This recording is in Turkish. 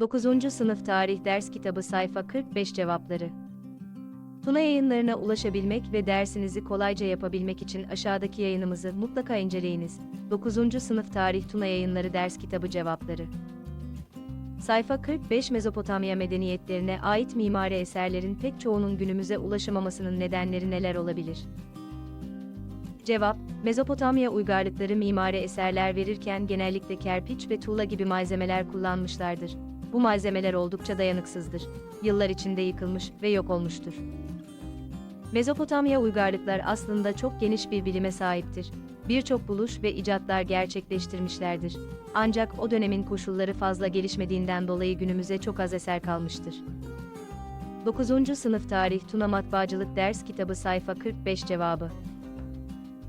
9. Sınıf Tarih Ders Kitabı Sayfa 45 Cevapları Tuna yayınlarına ulaşabilmek ve dersinizi kolayca yapabilmek için aşağıdaki yayınımızı mutlaka inceleyiniz. 9. Sınıf Tarih Tuna Yayınları Ders Kitabı Cevapları Sayfa 45 Mezopotamya medeniyetlerine ait mimari eserlerin pek çoğunun günümüze ulaşamamasının nedenleri neler olabilir? Cevap, Mezopotamya uygarlıkları mimari eserler verirken genellikle kerpiç ve tuğla gibi malzemeler kullanmışlardır. Bu malzemeler oldukça dayanıksızdır. Yıllar içinde yıkılmış ve yok olmuştur. Mezopotamya uygarlıklar aslında çok geniş bir bilime sahiptir. Birçok buluş ve icatlar gerçekleştirmişlerdir. Ancak o dönemin koşulları fazla gelişmediğinden dolayı günümüze çok az eser kalmıştır. 9. Sınıf Tarih Tuna Matbaacılık Ders Kitabı Sayfa 45 Cevabı